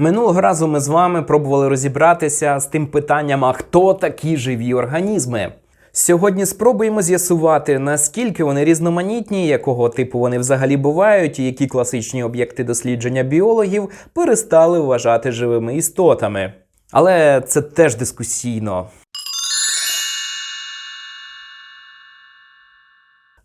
Минулого разу ми з вами пробували розібратися з тим питанням, а хто такі живі організми. Сьогодні спробуємо з'ясувати, наскільки вони різноманітні, якого типу вони взагалі бувають, і які класичні об'єкти дослідження біологів перестали вважати живими істотами. Але це теж дискусійно.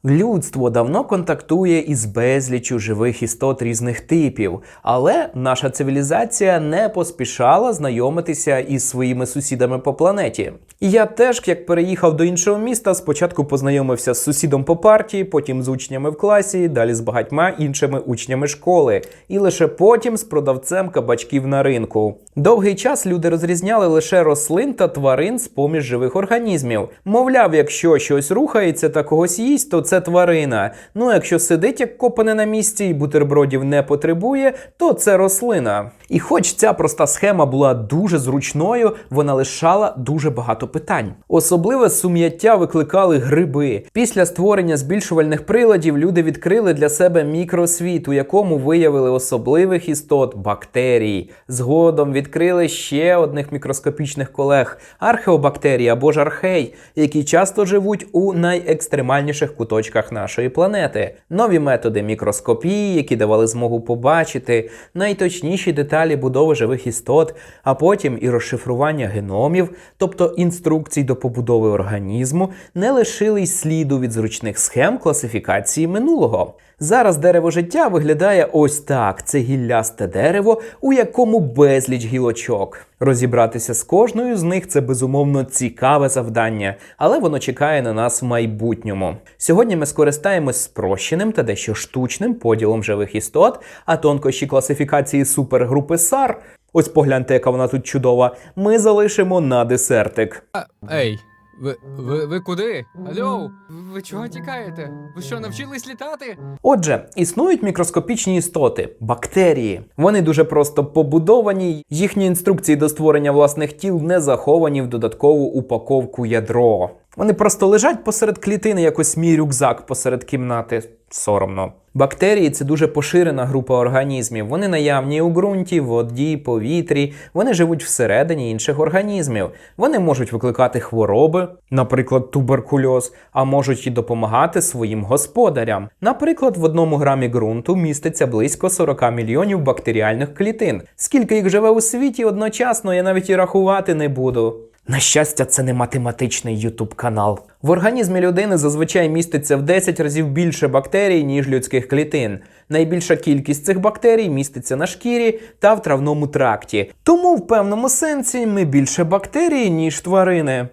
Людство давно контактує із безліччю живих істот різних типів, але наша цивілізація не поспішала знайомитися із своїми сусідами по планеті. І я теж, як переїхав до іншого міста, спочатку познайомився з сусідом по партії, потім з учнями в класі, далі з багатьма іншими учнями школи, і лише потім з продавцем кабачків на ринку. Довгий час люди розрізняли лише рослин та тварин з поміж живих організмів. Мовляв, якщо щось рухається та когось їсть, то це тварина. Ну якщо сидить як копане на місці і бутербродів не потребує, то це рослина. І хоч ця проста схема була дуже зручною, вона лишала дуже багато питань. Особливе сум'яття викликали гриби. Після створення збільшувальних приладів люди відкрили для себе мікросвіт, у якому виявили особливих істот бактерій. Згодом відкрили ще одних мікроскопічних колег археобактерій або ж архей, які часто живуть у найекстремальніших куточках нашої планети. Нові методи мікроскопії, які давали змогу побачити найточніші деталі будови живих істот, а потім і розшифрування геномів, тобто інструкцій до побудови організму, не лишили й сліду від зручних схем класифікації минулого. Зараз дерево життя виглядає ось так: це гіллясте дерево, у якому безліч гілочок. Розібратися з кожною з них це безумовно цікаве завдання, але воно чекає на нас в майбутньому. Сьогодні ми скористаємось спрощеним та дещо штучним поділом живих істот, а тонкощі класифікації супергрупи САР. Ось погляньте, яка вона тут чудова. Ми залишимо на десертик. Ей, ви, ви, ви куди? Алло, ви чого тікаєте? Ви що, навчились літати? Отже, існують мікроскопічні істоти бактерії. Вони дуже просто побудовані, їхні інструкції до створення власних тіл не заховані в додаткову упаковку ядро. Вони просто лежать посеред клітини, як ось мій рюкзак посеред кімнати. Соромно. Бактерії це дуже поширена група організмів. Вони наявні у ґрунті, воді, повітрі. Вони живуть всередині інших організмів. Вони можуть викликати хвороби, наприклад, туберкульоз, а можуть і допомагати своїм господарям. Наприклад, в одному грамі ґрунту міститься близько 40 мільйонів бактеріальних клітин. Скільки їх живе у світі одночасно, я навіть і рахувати не буду. На щастя, це не математичний ютуб канал. В організмі людини зазвичай міститься в 10 разів більше бактерій, ніж людських клітин. Найбільша кількість цих бактерій міститься на шкірі та в травному тракті. Тому в певному сенсі ми більше бактерій, ніж тварини.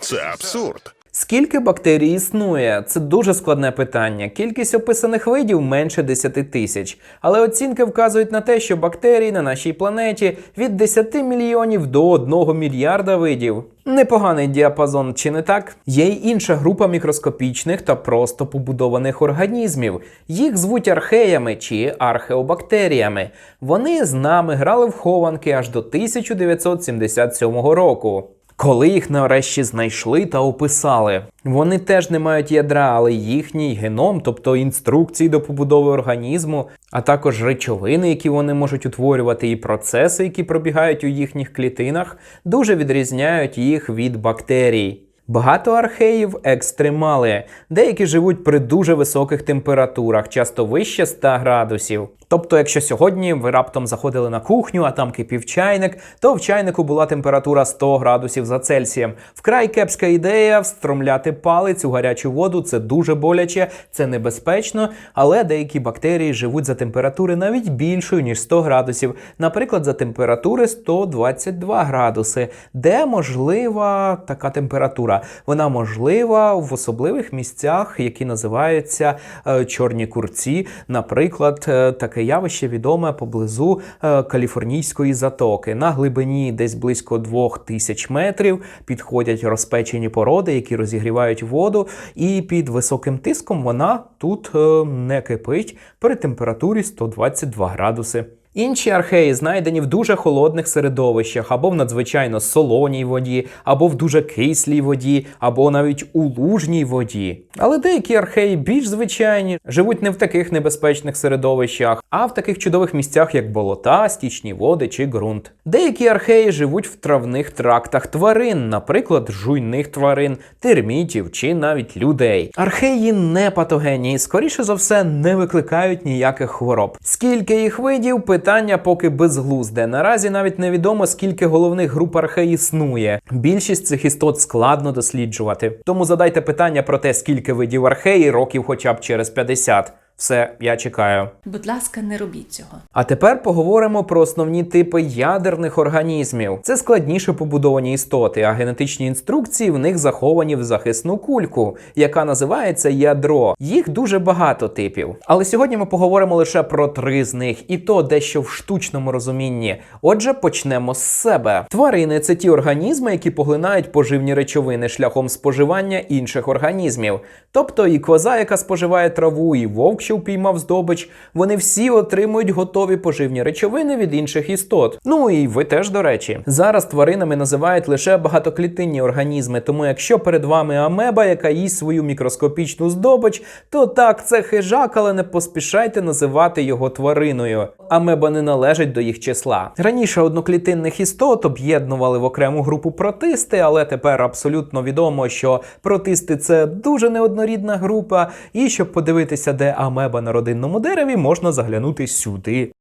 Це абсурд. Скільки бактерій існує? Це дуже складне питання. Кількість описаних видів менше 10 тисяч. Але оцінки вказують на те, що бактерій на нашій планеті від 10 мільйонів до 1 мільярда видів. Непоганий діапазон, чи не так? Є й інша група мікроскопічних та просто побудованих організмів. Їх звуть археями чи археобактеріями. Вони з нами грали в хованки аж до 1977 року. Коли їх нарешті знайшли та описали, вони теж не мають ядра, але їхній геном, тобто інструкції до побудови організму, а також речовини, які вони можуть утворювати, і процеси, які пробігають у їхніх клітинах, дуже відрізняють їх від бактерій. Багато археїв екстремали, деякі живуть при дуже високих температурах, часто вище 100 градусів. Тобто, якщо сьогодні ви раптом заходили на кухню, а там кипів чайник, то в чайнику була температура 100 градусів за Цельсієм. Вкрай кепська ідея встромляти палець у гарячу воду це дуже боляче, це небезпечно, але деякі бактерії живуть за температури навіть більшою, ніж 100 градусів, наприклад, за температури 122 градуси, де можлива така температура. Вона можлива в особливих місцях, які називаються е, чорні курці, наприклад, е, таке явище відоме поблизу е, Каліфорнійської затоки. На глибині десь близько 2000 метрів підходять розпечені породи, які розігрівають воду, і під високим тиском вона тут не кипить при температурі 122 градуси. Інші археї знайдені в дуже холодних середовищах, або в надзвичайно солоній воді, або в дуже кислій воді, або навіть у лужній воді. Але деякі археї більш звичайні, живуть не в таких небезпечних середовищах, а в таких чудових місцях, як болота, стічні води чи ґрунт. Деякі археї живуть в травних трактах тварин, наприклад, жуйних тварин, термітів чи навіть людей. Археї не патогенні і, скоріше за все, не викликають ніяких хвороб. Скільки їх видів, питання поки безглузде. Наразі навіть невідомо, скільки головних груп архей існує. Більшість цих істот складно досліджувати. Тому задайте питання про те, скільки видів археї років хоча б через 50. Все, я чекаю. Будь ласка, не робіть цього. А тепер поговоримо про основні типи ядерних організмів. Це складніше побудовані істоти, а генетичні інструкції в них заховані в захисну кульку, яка називається ядро. Їх дуже багато типів. Але сьогодні ми поговоримо лише про три з них, і то дещо в штучному розумінні. Отже, почнемо з себе. Тварини це ті організми, які поглинають поживні речовини шляхом споживання інших організмів. Тобто і коза, яка споживає траву, і вовк, що впіймав здобич, вони всі отримують готові поживні речовини від інших істот. Ну і ви теж, до речі. Зараз тваринами називають лише багатоклітинні організми, тому якщо перед вами амеба, яка їсть свою мікроскопічну здобич, то так, це хижак, але не поспішайте називати його твариною. Амеба не належить до їх числа. Раніше одноклітинних істот об'єднували в окрему групу протисти, але тепер абсолютно відомо, що протисти це дуже неоднорідна група, і щоб подивитися, де амеба на родинному дереві, можна заглянути сюди.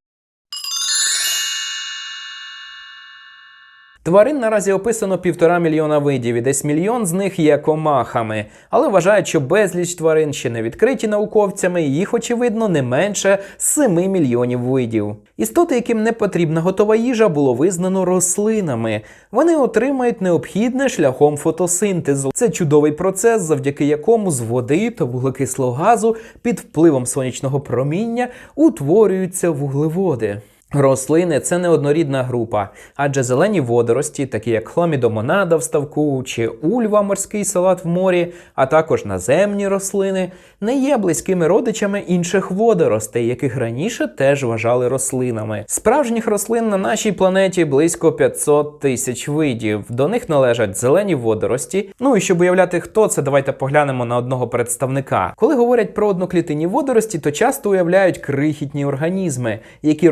Тварин наразі описано півтора мільйона видів, і десь мільйон з них є комахами. Але вважають, що безліч тварин ще не відкриті науковцями, і їх, очевидно, не менше 7 мільйонів видів. Істоти, яким не потрібна готова їжа, було визнано рослинами. Вони отримають необхідне шляхом фотосинтезу. Це чудовий процес, завдяки якому з води та вуглекислого газу під впливом сонячного проміння утворюються вуглеводи. Рослини це неоднорідна група, адже зелені водорості, такі як хламідомонада в ставку чи ульва морський салат в морі, а також наземні рослини, не є близькими родичами інших водоростей, яких раніше теж вважали рослинами. Справжніх рослин на нашій планеті близько 500 тисяч видів. До них належать зелені водорості. Ну і щоб уявляти, хто це, давайте поглянемо на одного представника. Коли говорять про одноклітинні водорості, то часто уявляють крихітні організми, які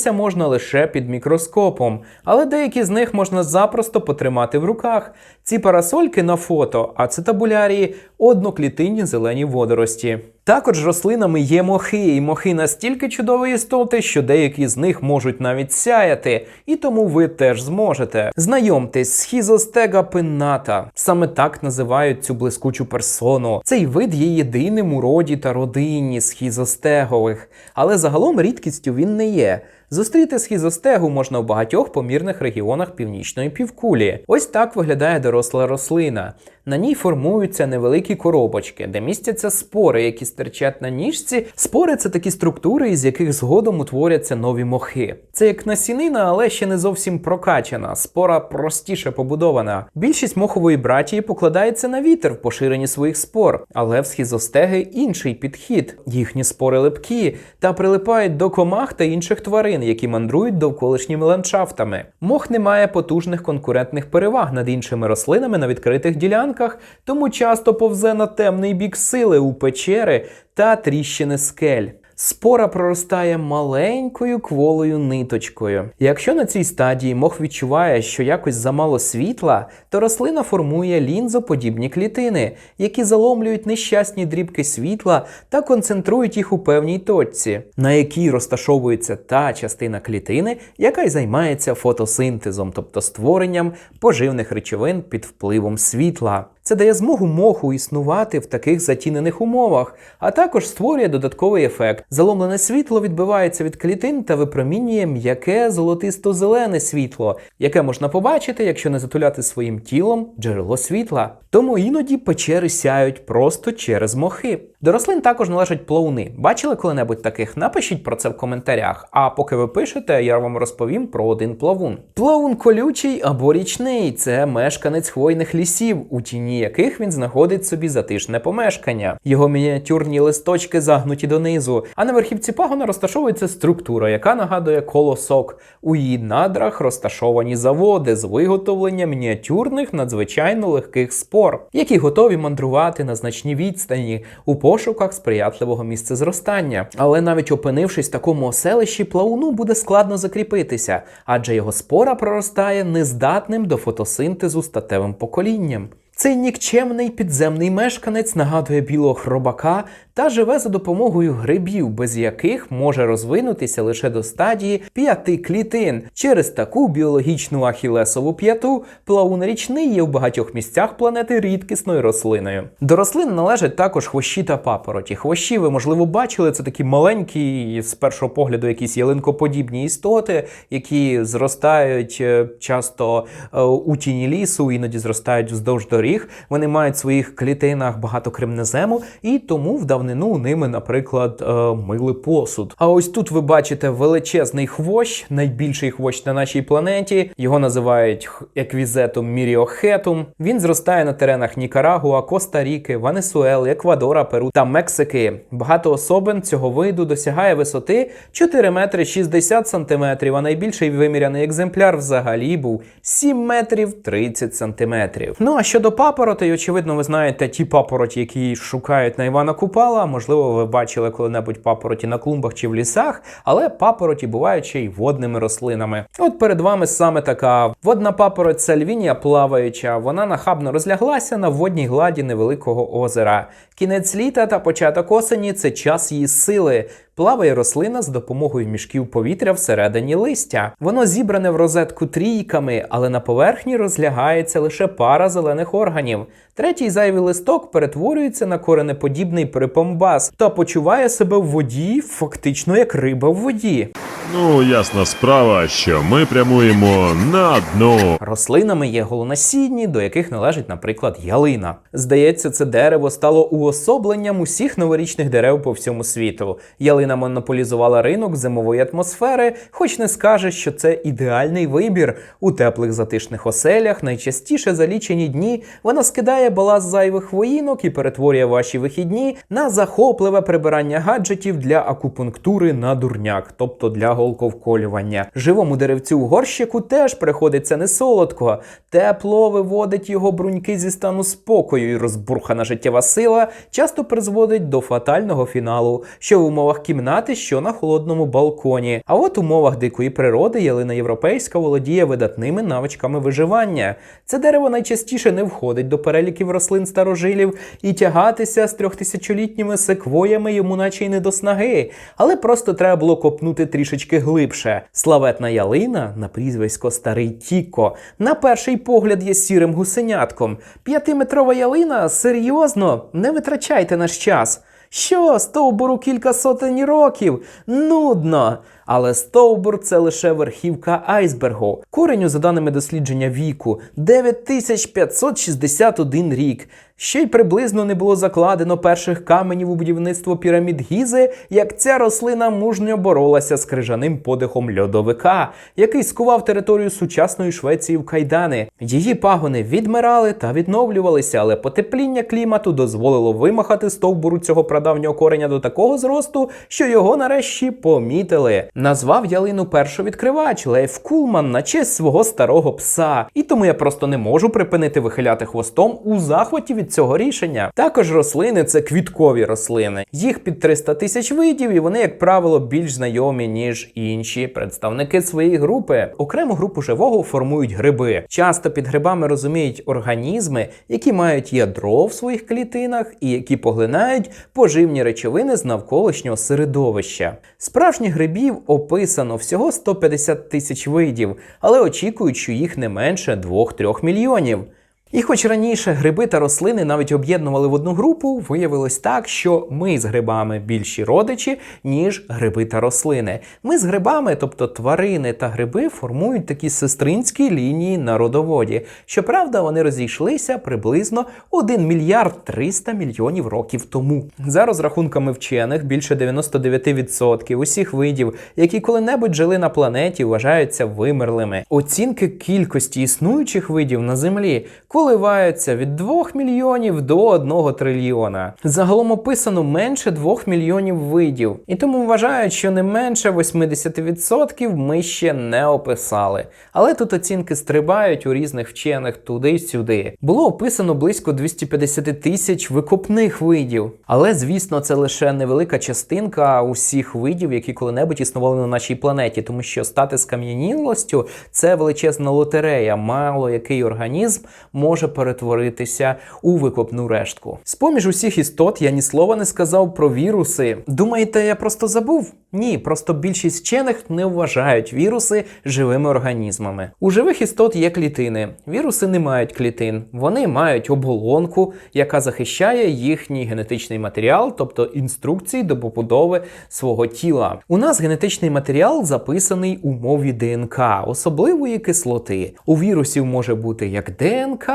роздивитися можна лише під мікроскопом, але деякі з них можна запросто потримати в руках. Ці парасольки на фото, а це табулярії одноклітинні зелені водорості. Також рослинами є мохи, і мохи настільки чудові істоти, що деякі з них можуть навіть сяяти, і тому ви теж зможете. Знайомтесь, схізостега пинната. Саме так називають цю блискучу персону. Цей вид є єдиним у роді та родині схізостегових, але загалом рідкістю він не є. Зустріти схізостегу можна в багатьох помірних регіонах північної півкулі. Ось так виглядає доросла рослина. На ній формуються невеликі коробочки, де містяться спори, які стирчать на ніжці. Спори це такі структури, із яких згодом утворяться нові мохи. Це як насінина, але ще не зовсім прокачана. Спора простіше побудована. Більшість мохової братії покладається на вітер в поширенні своїх спор, але в схізостеги інший підхід. Їхні спори липкі та прилипають до комах та інших тварин, які мандрують довколишніми ландшафтами. Мох не має потужних конкурентних переваг над іншими рослинами на відкритих ділянках, тому часто повзе на темний бік сили у печери та тріщини скель. Спора проростає маленькою кволою ниточкою. Якщо на цій стадії мох відчуває, що якось замало світла, то рослина формує лінзоподібні клітини, які заломлюють нещасні дрібки світла та концентрують їх у певній точці, на якій розташовується та частина клітини, яка й займається фотосинтезом, тобто створенням поживних речовин під впливом світла. Це дає змогу моху існувати в таких затінених умовах, а також створює додатковий ефект. Заломлене світло відбивається від клітин та випромінює м'яке золотисто-зелене світло, яке можна побачити, якщо не затуляти своїм тілом джерело світла. Тому іноді печери сяють просто через мохи. До рослин також належать плавуни. Бачили коли-небудь таких? Напишіть про це в коментарях. А поки ви пишете, я вам розповім про один плавун. Плавун колючий або річний це мешканець хвойних лісів у тіні яких він знаходить собі затишне помешкання. Його мініатюрні листочки загнуті донизу, а на верхівці пагона розташовується структура, яка нагадує колосок. У її надрах розташовані заводи з виготовлення мініатюрних надзвичайно легких спор, які готові мандрувати на значні відстані у пошуках сприятливого місця зростання. Але навіть опинившись в такому оселищі, плауну буде складно закріпитися, адже його спора проростає нездатним до фотосинтезу статевим поколінням. Цей нікчемний підземний мешканець нагадує білого хробака та живе за допомогою грибів, без яких може розвинутися лише до стадії п'яти клітин. Через таку біологічну ахілесову п'яту плавун річний є в багатьох місцях планети рідкісною рослиною. До рослин належать також хвощі та папороті. Хвощі, ви можливо бачили, це такі маленькі, з першого погляду, якісь ялинкоподібні істоти, які зростають е, часто е, у тіні лісу, іноді зростають вздовж доріг. Вони мають в своїх клітинах багато кремнезему, і тому в давнину ними, наприклад, е, мили посуд. А ось тут ви бачите величезний хвощ, найбільший хвощ на нашій планеті. Його називають еквізетум міріохетум. Він зростає на теренах Нікарагуа, Коста-Ріки, Венесуели, Еквадора, Перу та Мексики. Багато особин цього виду досягає висоти 4 метри 60 сантиметрів, а найбільший виміряний екземпляр взагалі був 7 метрів 30 сантиметрів. Ну а щодо папоротей, очевидно, ви знаєте ті папороті, які шукають на Івана Купала. Можливо, ви бачили коли-небудь папороті на клумбах чи в лісах, але папороті бувають ще й водними рослинами. От перед вами саме така водна папороть сальвінія плаваюча. Вона нахабно розляглася на водній гладі невеликого озера. Кінець літа та початок осені це час її сили. Плаває рослина з допомогою мішків повітря всередині листя. Воно зібране в розетку трійками, але на поверхні розлягається лише пара зелених органів. Третій зайвий листок перетворюється на коренеподібний припомбас та почуває себе в воді фактично як риба в воді. Ну, ясна справа, що ми прямуємо на дно. Рослинами є голонасідні, до яких належить, наприклад, ялина. Здається, це дерево стало уособленням усіх новорічних дерев по всьому світу. Ялина монополізувала ринок зимової атмосфери, хоч не скаже, що це ідеальний вибір. У теплих затишних оселях найчастіше за лічені дні вона скидає баласт зайвих хвоїнок і перетворює ваші вихідні на захопливе прибирання гаджетів для акупунктури на дурняк, тобто для голковколювання. Живому деревцю горщику теж приходиться не солодко. Тепло виводить його бруньки зі стану спокою, і розбурхана життєва сила часто призводить до фатального фіналу, що в умовах кімнати, що на холодному балконі. А от у умовах дикої природи ялина європейська володіє видатними навичками виживання. Це дерево найчастіше не входить до переліків рослин старожилів, і тягатися з трьохтисячолітніми секвоями йому наче й не до снаги, але просто треба було копнути трішечки глибше. Славетна ялина на прізвисько Старий Тіко на перший погляд є сірим гусенятком. П'ятиметрова ялина серйозно, не витрачайте наш час. Що, стовбуру кілька сотень років? Нудно. Але стовбур це лише верхівка айсбергу. Кореню, за даними дослідження віку, 9561 рік. Ще й приблизно не було закладено перших каменів у будівництво пірамід Гізи, як ця рослина мужньо боролася з крижаним подихом льодовика, який скував територію сучасної Швеції в кайдани. Її пагони відмирали та відновлювалися, але потепління клімату дозволило вимахати стовбуру цього прадавнього кореня до такого зросту, що його нарешті помітили. Назвав ялину першовідкривач Лейф Кулман на честь свого старого пса. І тому я просто не можу припинити вихиляти хвостом у захваті від цього рішення. Також рослини це квіткові рослини. Їх під 300 тисяч видів, і вони, як правило, більш знайомі ніж інші представники своєї групи. Окрему групу живого формують гриби. Часто під грибами розуміють організми, які мають ядро в своїх клітинах і які поглинають поживні речовини з навколишнього середовища. Справжніх грибів описано всього 150 тисяч видів, але очікують, що їх не менше 2-3 мільйонів. І хоч раніше гриби та рослини навіть об'єднували в одну групу, виявилось так, що ми з грибами більші родичі, ніж гриби та рослини. Ми з грибами, тобто тварини та гриби, формують такі сестринські лінії на родоводі. Щоправда, вони розійшлися приблизно 1 мільярд 300 мільйонів років тому. За розрахунками вчених, більше 99% усіх видів, які коли-небудь жили на планеті, вважаються вимерлими. Оцінки кількості існуючих видів на землі коливаються від 2 мільйонів до 1 трильйона. Загалом описано менше 2 мільйонів видів, і тому вважають, що не менше 80% ми ще не описали. Але тут оцінки стрибають у різних вчених туди й сюди. Було описано близько 250 тисяч викопних видів. Але звісно, це лише невелика частинка усіх видів, які коли-небудь існували на нашій планеті, тому що стати скам'янілостю це величезна лотерея. Мало який організм може перетворитися у викопну рештку. З поміж усіх істот я ні слова не сказав про віруси. Думаєте, я просто забув? Ні, просто більшість вчених не вважають віруси живими організмами. У живих істот є клітини. Віруси не мають клітин. Вони мають оболонку, яка захищає їхній генетичний матеріал, тобто інструкції до побудови свого тіла. У нас генетичний матеріал записаний у мові ДНК, особливої кислоти. У вірусів може бути як ДНК,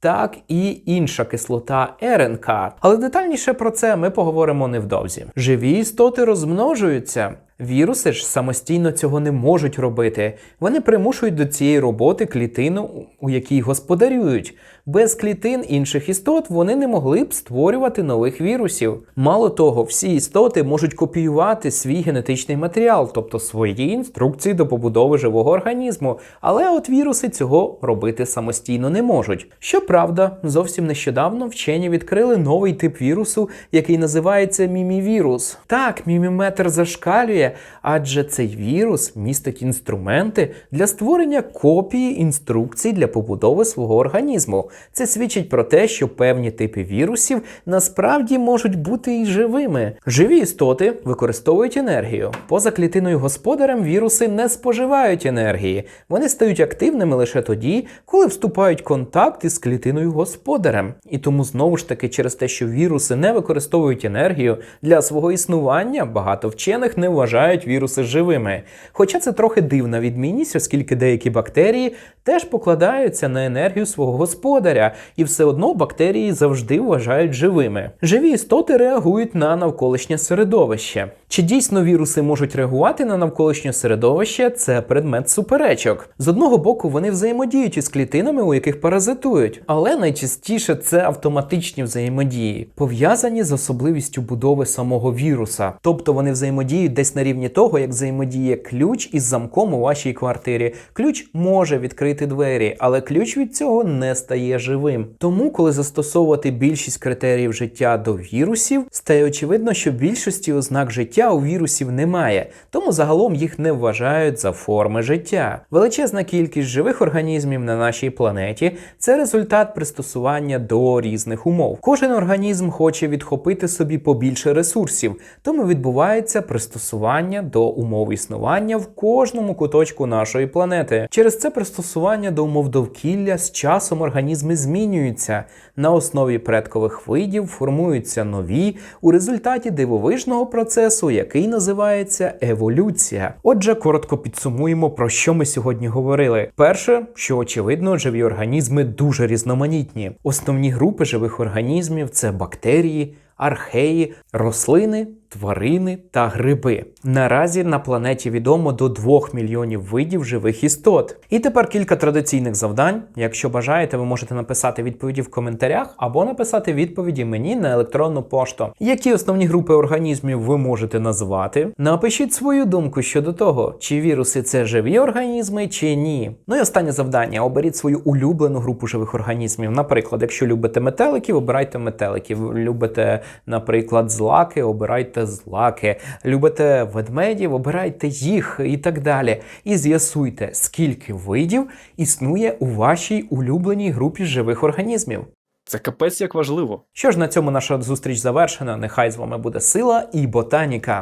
так і інша кислота РНК. Але детальніше про це ми поговоримо невдовзі. Живі істоти розмножуються. Віруси ж самостійно цього не можуть робити. Вони примушують до цієї роботи клітину, у якій господарюють. Без клітин інших істот вони не могли б створювати нових вірусів. Мало того, всі істоти можуть копіювати свій генетичний матеріал, тобто свої інструкції до побудови живого організму. Але от віруси цього робити самостійно не можуть. Щоправда, зовсім нещодавно вчені відкрили новий тип вірусу, який називається мімівірус. Так, міміметр зашкалює, адже цей вірус містить інструменти для створення копії інструкцій для побудови свого організму. Це свідчить про те, що певні типи вірусів насправді можуть бути і живими. Живі істоти використовують енергію. Поза клітиною господарем віруси не споживають енергії. Вони стають активними лише тоді, коли вступають в контакт із клітиною господарем. І тому знову ж таки, через те, що віруси не використовують енергію для свого існування, багато вчених не вважають віруси живими. Хоча це трохи дивна відмінність, оскільки деякі бактерії теж покладаються на енергію свого господаря, і все одно бактерії завжди вважають живими. Живі істоти реагують на навколишнє середовище. Чи дійсно віруси можуть реагувати на навколишнє середовище? Це предмет суперечок. З одного боку, вони взаємодіють із клітинами, у яких паразитують, але найчастіше це автоматичні взаємодії, пов'язані з особливістю будови самого віруса. Тобто вони взаємодіють десь на рівні того, як взаємодіє ключ із замком у вашій квартирі. Ключ може відкрити двері, але ключ від цього не стає живим. Тому, коли застосовувати більшість критеріїв життя до вірусів, стає очевидно, що більшості ознак життя у вірусів немає, тому загалом їх не вважають за форми життя. Величезна кількість живих організмів на нашій планеті це результат пристосування до різних умов. Кожен організм хоче відхопити собі побільше ресурсів, тому відбувається пристосування до умов існування в кожному куточку нашої планети. Через це пристосування до умов довкілля з часом організми змінюються. На основі предкових видів формуються нові у результаті дивовижного процесу, який називається еволюція. Отже, коротко підсумуємо, про що ми сьогодні говорили. Перше, що очевидно, живі організми дуже різноманітні. Основні групи живих організмів це бактерії, археї, рослини, тварини та гриби. Наразі на планеті відомо до 2 мільйонів видів живих істот. І тепер кілька традиційних завдань. Якщо бажаєте, ви можете написати відповіді в коментарях або написати відповіді мені на електронну пошту. Які основні групи організмів ви можете назвати? Напишіть свою думку щодо того, чи віруси це живі організми, чи ні. Ну і останнє завдання: оберіть свою улюблену групу живих організмів. Наприклад, якщо любите метеликів, обирайте метеликів. Любите, наприклад, злаки, обирайте злаки. Любите ведмедів, обирайте їх і так далі. І з'ясуйте, скільки видів існує у вашій улюбленій групі живих організмів. Це капець як важливо. Що ж на цьому наша зустріч завершена. Нехай з вами буде сила і ботаніка.